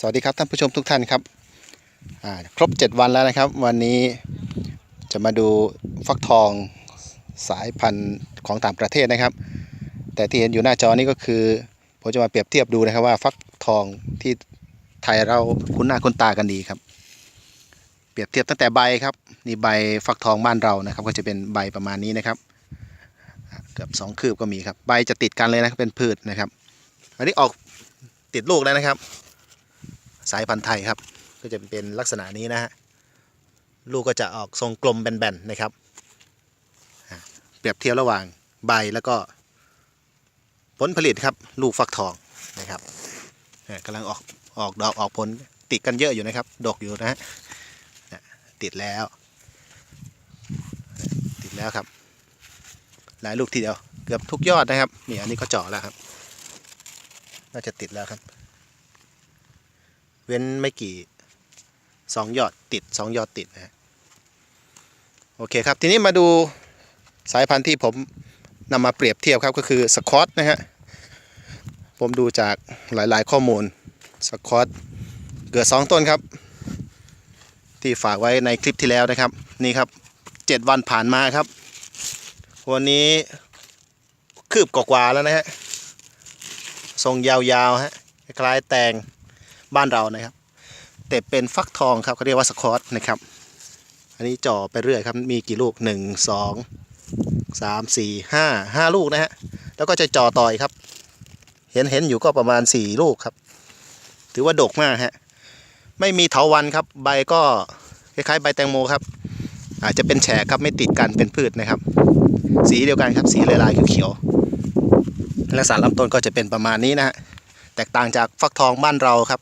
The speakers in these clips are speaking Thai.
สวัสดีครับท่านผู้ชมทุกท่านครับครบ 7 วันแล้วนะครับ วันนี้จะมาดูฟักทองสายพันธุ์ของต่างประเทศนะครับ แต่ที่เห็นอยู่หน้าจอนี้ก็คือผมจะมาเปรียบเทียบดูนะครับว่าฟักทองที่ไทยเราคุ้นหน้าคุ้นตากันดีครับ เปรียบเทียบตั้งแต่ใบครับนี่ใบฟักทองบ้านเรานะครับ ก็จะเป็นใบประมาณนี้นะครับเกือบสองคืบก็มีครับใบจะติดกันเลยนะครับเป็นพืชนะครับ อันนี้ออกติดลูกแล้วนะครับ สายพันธุ์ไทยครับ ก็จะเป็นลักษณะนี้นะฮะลูกก็จะออกทรงกลมแบนๆนะครับเปรียบเทียบระหว่างใบแล้วก็ผลผลิตครับลูกฟักทองนะครับกำลังออกออกดอกออกผลติดกันเยอะอยู่นะครับ ดกอยู่นะฮะติดแล้ว ติดแล้วครับ หลายลูกทีเดียวเกือบทุกยอดนะครับนี่อันนี้ก็เจาะแล้วครับ น่าจะติดแล้วครับ เว้นไม่กี่สองยอดติดสองยอดติดนะฮะโอเคครับ ทีนี้มาดูสายพันธุ์ที่ผมนำมาเปรียบเทียบครับก็คือสคอตนะฮะผมดูจากหลายๆข้อมูลสคอตเกิด2ต้นครับ ที่ฝากไว้ในคลิปที่แล้วนะครับ นี่ครับ7วันผ่านมาครับ วันนี้คืบกว่าแล้วนะฮะทรงยาวๆฮะคล้ายแตง บ้านเรานะครับ แต่เป็นฟักทองครับเขาเรียกว่าสคอตนะครับ อันนี้จ่อไปเรื่อยครับ มีกี่ลูกหนึ่งสองสามสี่ห้าห้าลูกนะฮะ แล้วก็จะจ่อต่อยครับ เห็นเห็นอยู่ก็ประมาณสี่ลูกครับ ถือว่าดกมากฮะ ไม่มีเถาวันครับ ใบก็คล้ายๆใบแตงโมครับ อาจจะเป็นแฉกครับไม่ติดกันเป็นพืชนะครับ สีเดียวกันครับสีลายๆเขียวๆและสารลำต้นก็จะเป็นประมาณนี้นะฮะแตกต่างจากฟักทองบ้านเราครับ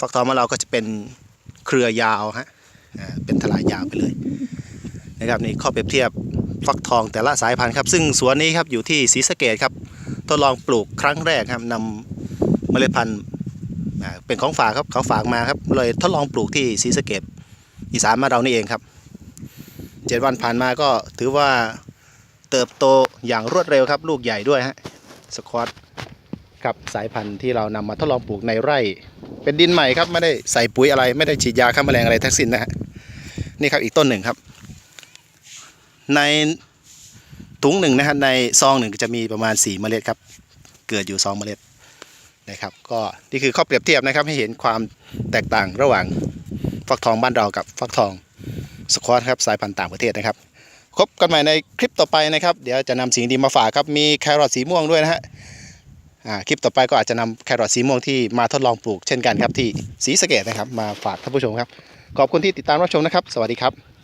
ฟักทองบ้านเราก็จะเป็นเครือยาวฮะเป็นทลายยาวไปเลยนะครับนี่ข้อเปรียบเทียบฟักทองแต่ละสายพันธุ์ครับ ซึ่งสวนนี้ครับอยู่ที่ศรีสะเกดครับทดลองปลูกครั้งแรกครับนำเมล็ดพันธุ์เป็นของฝากครับเขาฝากมาครับเลยทดลองปลูกที่ศรีสะเกดอีสานมาเรานี่เองครับเจ็ดวันผ่านมาก็ถือว่าเติบโตอย่างรวดเร็วครับ ลูกใหญ่ด้วยฮะสควอต ครับสายพันธุ์ที่เรานำมาทดลองปลูกในไร่ เป็นดินใหม่ครับไม่ได้ใส่ปุ๋ยอะไร ไม่ได้ฉีดยาฆ่าแมลงอะไรทั้งสิ้นนะฮะนี่ครับอีกต้นหนึ่งครับ ในถุงหนึ่งนะฮะในซองหนึ่งจะมีประมาณ 4 เมล็ดครับ เกิดอยู่ 2 เมล็ดนะครับ ก็นี่คือข้อเปรียบเทียบนะครับให้เห็นความแตกต่างระหว่างฟักทองบ้านเรากับฟักทองสควอตครับสายพันธุ์ต่างประเทศนะครับพบกันใหม่ในคลิปต่อไปนะครับ เดี๋ยวจะนำสิ่งดีมาฝากครับ มีแครอทสีม่วงด้วยนะฮะ คลิปต่อไปก็อาจจะนำแครอทสีม่วงที่มาทดลองปลูกเช่นกันครับที่สีสะเกดนะครับมาฝากท่านผู้ชมครับ ขอบคุณที่ติดตามรับชมนะครับ สวัสดีครับ